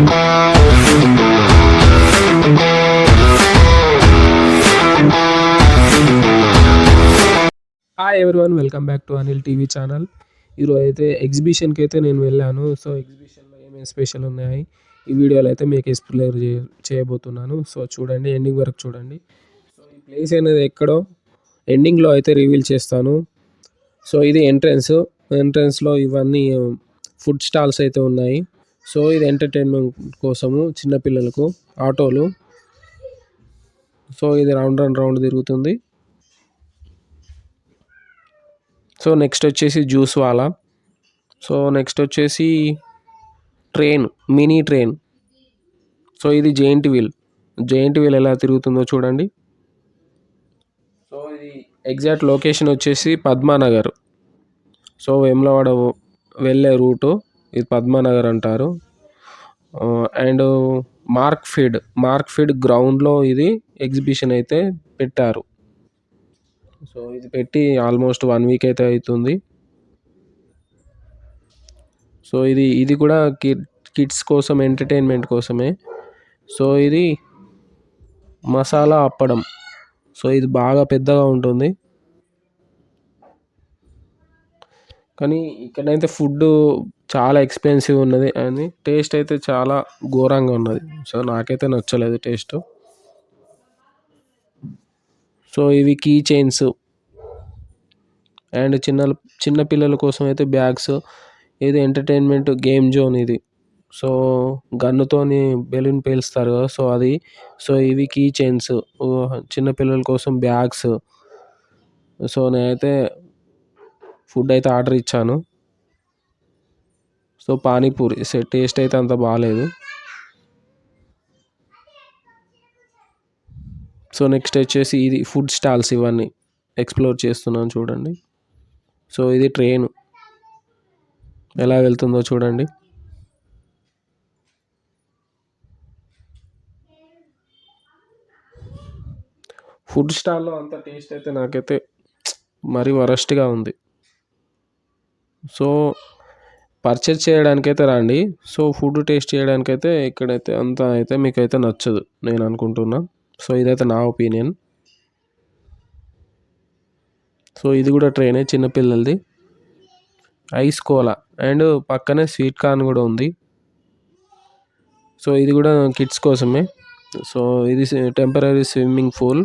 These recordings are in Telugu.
Hi everyone welcome back to Anil TV channel ఈరోజు అయితే ఎగ్జిబిషన్కి అయితే నేను వెళ్ళాను. సో ఎగ్జిబిషన్లో ఏమేమి స్పెషల్ ఉన్నాయి? ఈ వీడియోలో అయితే మీకు ఎక్స్ప్లెయిన్ చే చేయబోతున్నాను. సో చూడండి ఎండింగ్ వరకు చూడండి. సో ఈ ప్లేస్ అనేది ఎక్కడో ఎండింగ్లో అయితే రివీల్ చేస్తాను. సో ఇది ఎంట్రన్స్ ఎంట్రన్స్లో ఇవన్నీ ఫుడ్ స్టాల్స్ అయితే ఉన్నాయి. సో ఇది ఎంటర్టైన్మెంట్ కోసము చిన్నపిల్లలకు ఆటోలు. సో ఇది రౌండ్ అండ్ రౌండ్ తిరుగుతుంది. సో నెక్స్ట్ వచ్చేసి జ్యూస్ వాలా. సో నెక్స్ట్ వచ్చేసి ట్రైన్ మినీ ట్రైన్. సో ఇది జెయింట్ వీల్. జెయింట్ వీల్ ఎలా తిరుగుతుందో చూడండి. సో ఇది ఎగ్జాక్ట్ లొకేషన్ వచ్చేసి పద్మానగర్. సో వేమలవాడ వెళ్ళే రూటు. ఇది పద్మానగర్ అంటారు. అండ్ మార్క్ ఫీడ్ మార్క్ ఫీడ్ గ్రౌండ్లో ఇది ఎగ్జిబిషన్ అయితే పెట్టారు. సో ఇది పెట్టి ఆల్మోస్ట్ వన్ వీక్ అయితే అవుతుంది. సో ఇది ఇది కూడా కిడ్ కిడ్స్ కోసం ఎంటర్టైన్మెంట్ కోసమే. సో ఇది మసాలా అప్పడం. సో ఇది బాగా పెద్దగా ఉంటుంది. కానీ ఇక్కడైతే ఫుడ్ చాలా ఎక్స్పెన్సివ్ ఉన్నది అని టేస్ట్ అయితే చాలా ఘోరంగా ఉన్నది. సో నాకైతే నచ్చలేదు టేస్ట్. సో ఇవి కీ చైన్స్. అండ్ చిన్న చిన్న పిల్లల కోసం అయితే బ్యాగ్స్. ఇది ఎంటర్టైన్మెంట్ గేమ్ జోన్ ఇది. సో గన్నుతోని బెలూన్ పేలుస్తారు కదా సో అది. సో ఇవి కీ చైన్స్. చిన్నపిల్లల కోసం బ్యాగ్స్. సో నేనైతే ఫుడ్ అయితే ఆర్డర్ ఇచ్చాను. సో పానీపూరి టేస్ట్ అయితే అంత బాగాలేదు సో నెక్స్ట్ వచ్చేసి ఇది ఫుడ్ స్టాల్స్ ఇవన్నీ ఎక్స్ప్లోర్ చేస్తున్నాను చూడండి. సో ఇది ట్రైన్. ఎలా వెళ్తుందో చూడండి. ఫుడ్ స్టాల్లో అంత టేస్ట్ అయితే నాకైతే మరీ వరస్ట్గా ఉంది. సో పర్చేజ్ చేయడానికైతే రండి. సో ఫుడ్ టేస్ట్ చేయడానికైతే ఇక్కడైతే అంత అయితే మీకైతే నచ్చదు నేను అనుకుంటున్నా. సో ఇదైతే నా ఒపీనియన్ సో ఇది కూడా ట్రైనే చిన్నపిల్లలది ఐస్ కోలా అండ్ పక్కనే స్వీట్ కార్న్ కూడా ఉంది. సో ఇది కూడా కిడ్స్ కోసమే. సో ఇది టెంపరీ స్విమ్మింగ్ పూల్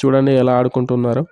చూడండి ఎలా ఆడుకుంటున్నారు.